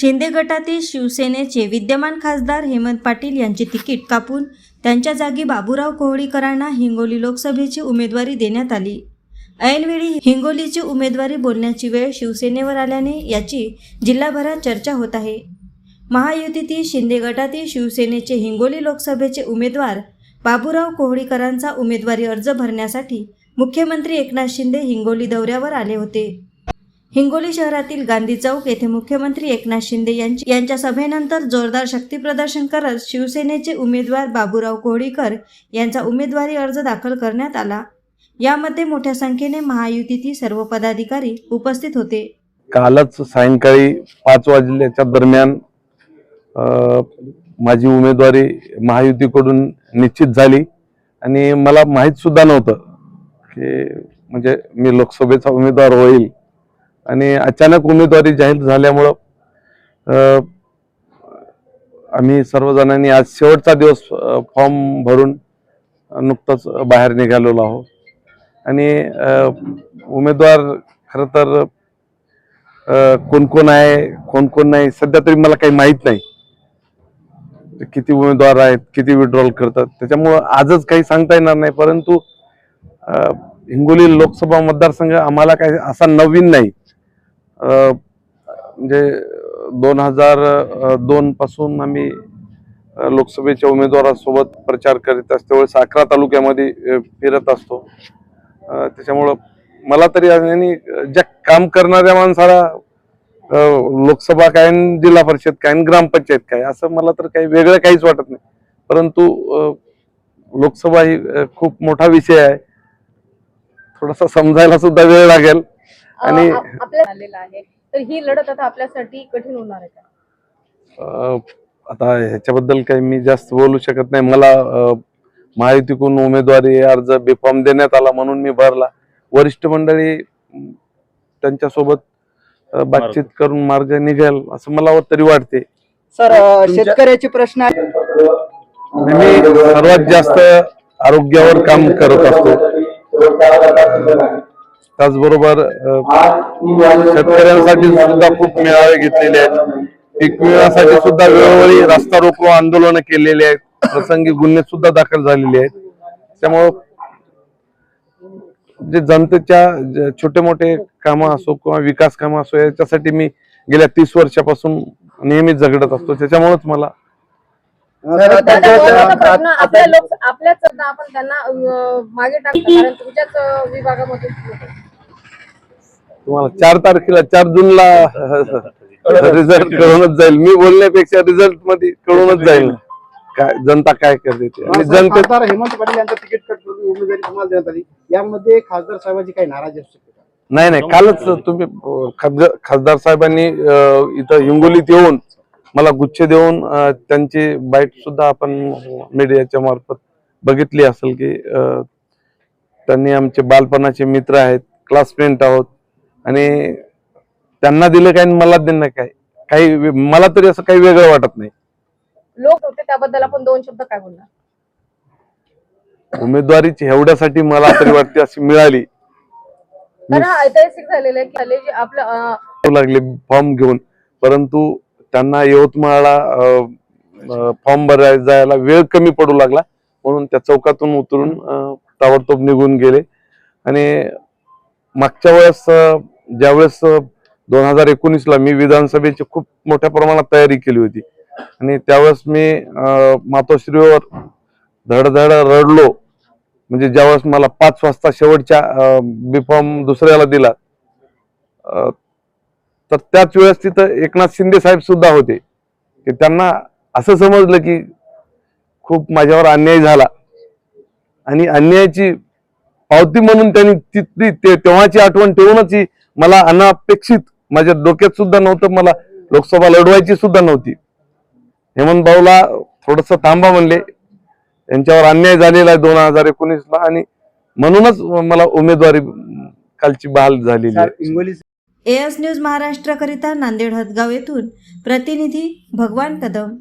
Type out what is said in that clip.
शिंदे गटातील शिवसेनेचे विद्यमान खासदार हेमंत पाटील यांचे तिकीट कापून त्यांच्या जागी बाबूराव कोहळीकरांना हिंगोली लोकसभेची उमेदवारी देण्यात आली. ऐनवेळी हिंगोलीची उमेदवारी बोलण्याची वेळ शिवसेनेवर आल्याने याची जिल्हाभरात चर्चा होत आहे. महायुतीतील शिंदे गटातील शिवसेनेचे हिंगोली लोकसभेचे उमेदवार बाबूराव कोहळीकरांचा उमेदवारी अर्ज भरण्यासाठी मुख्यमंत्री एकनाथ शिंदे हिंगोली दौऱ्यावर आले होते. हिंगोली शहरातील गांधी चौक येथे मुख्यमंत्री एकनाथ शिंदे यांची यांच्या सभेनंतर जोरदार शक्तीप्रदर्शन करत शिवसेनेचे उमेदवार बाबूराव कोहळीकर यांचा उमेदवारी अर्ज दाखल करण्यात आला. यामध्ये मोठ्या संख्येने महायुतीतील सर्व पदाधिकारी उपस्थित होते. कालच सायंकाळी पाच वाजल्याच्या दरम्यान माझी उमेदवारी महायुतीकडून निश्चित झाली. आणि मला माहीत सुद्धा नव्हतं की म्हणजे मी लोकसभेचा उमेदवार होईल. आणि अचानक उमेदवारी जाहीर झाल्यामुळं आम्ही सर्वजणांनी आज शेवटचा दिवस फॉर्म भरून नुकतंच बाहेर निघालेलो आहोत. आणि उमेदवार खरं तर कोण कोण आहे कोण कोण नाही सध्या तरी मला काही माहीत नाही. किती उमेदवार आहेत किती विड्रॉल करतात त्याच्यामुळं आजच काही सांगता येणार नाही परंतु हिंगोली लोकसभा मतदारसंघ आम्हाला काही असा नवीन नाही. म्हणजे दोन हजार दोन पासून आम्ही लोकसभेच्या उमेदवारासोबत प्रचार करीत असतो. वेळेस अकरा तालुक्यामध्ये फिरत असतो. त्याच्यामुळं मला तरी आणि ज्या काम करणाऱ्या माणसाला लोकसभा काय जिल्हा परिषद काय आणि ग्रामपंचायत काय असं मला तर काही वेगळं काहीच वाटत नाही. परंतु लोकसभा ही खूप मोठा विषय आहे. थोडासा समजायला सुद्धा वेळ लागेल. आणि आलेला आहे. तर ही लढत आता आपल्यासाठी कठीण होणार आहे का? आता ह्याच्याबद्दल काही मी जास्त बोलू शकत नाही. मला अ, महायुतीकडून उमेदवारी अर्ज बेफॉर्म देण्यात आला म्हणून मी भरला. वरिष्ठ मंडळी त्यांच्यासोबत अ, बातचीत करून मार्ग निघेल असं मला तरी वाटते. सर अ, शेतकऱ्याचे प्रश्न आहे मी सर्वात जास्त आरोग्यावर काम करत असतो. त्याचबरोबर शेतकऱ्यांसाठी सुद्धा खूप मेळावे घेतलेले आहेत. पीक विम्यासाठी सुद्धा वेळोवेळी रस्ता रोको आंदोलन केलेले आहेत. प्रसंगी गुन्हे सुद्धा दाखल झालेले आहेत. त्यामुळं जे जनतेच्या छोटे मोठे कामं असो किंवा विकास कामं असो याच्यासाठी मी गेल्या तीस वर्षापासून नेहमीच झगडत असतो. त्याच्यामुळेच मला सर, आता महत्त्वाचा त्याच्यावर- प्रश्न आता- आपल्या लोक आपल्याच ना आपण त्यांना अ, मागे टाकतो कारण तुमच्याच अ, विभागामधून होतं. तुम्हाला चार तारखेला चार जूनला रिझल्ट कळूनच जाईल. मी बोलण्यापेक्षा रिझल्टमध्ये कळूनच जाईल. काय जनता काय करते ते? आणि जनते खासदार हेमंत पाटील यांचं तिकीट कट करून उमेदवारी तुम्हाला देण्यात आली. यामध्ये खासदार साहेबांची काही नाराजी असू शकते? नाही नाही कालच तुम्ही अं, खासदार खासदार साहेबांनी अं, इथं हिंगोलीत येऊन मला गुच्छ देऊन त्यांची बाईट सुद्धा आपण मीडियाच्या मार्फत बघितली असेल की त्यांनी आमचे बालपणाचे मित्र आहेत क्लासमेट आहोत आणि त्यांना दिलं काय मला दिलं काय? काही मला तरी असं काही वेगळं वाटत नाही. लोक होते त्याबद्दल आपण दोन शब्द काय बोलणार? उमेदवारीची एवढ्यासाठी मला तरी वाटते अशी मिळाली. ऐतिहासिक झालेलं आहे की आपलं लागले फॉर्म घेऊन. परंतु त्यांना यवतमाळला फॉर्म भरायला जायला वेळ कमी पडू लागला. म्हणून त्या चौकातून उतरून ताबडतोब निघून गेले. आणि मागच्या वेळेस ज्यावेळेस दोन हजार एकोणीसला मी विधानसभेची खूप मोठ्या प्रमाणात तयारी केली होती. आणि त्यावेळेस मी मातोश्रीवर धडधड रडलो. म्हणजे ज्यावेळेस मला पाच वाजता शेवटच्या बी फॉर्म दुसऱ्याला दिला तर त्याच वेळेस तिथं एकनाथ शिंदे साहेब सुद्धा होते. की त्यांना असं समजलं की खूप माझ्यावर अन्याय झाला. आणि अन्यायाची पावती म्हणून त्यांनी तिथली ते तेव्हाची आठवण ठेवूनच ही मला अनापेक्षित माझ्या डोक्यात सुद्धा नव्हतं मला लोकसभा लढवायची सुद्धा नव्हती. हेमंत भाऊला थोडस थांबा म्हणले. यांच्यावर अन्याय झालेला आहे दोन हजार एकोणीसला आणि म्हणूनच मला उमेदवारी कालची बहाल झालेली आहे. एस न्यूज महाराष्ट्राकरिता नांदेड हदगाव येथून प्रतिनिधी भगवान कदम.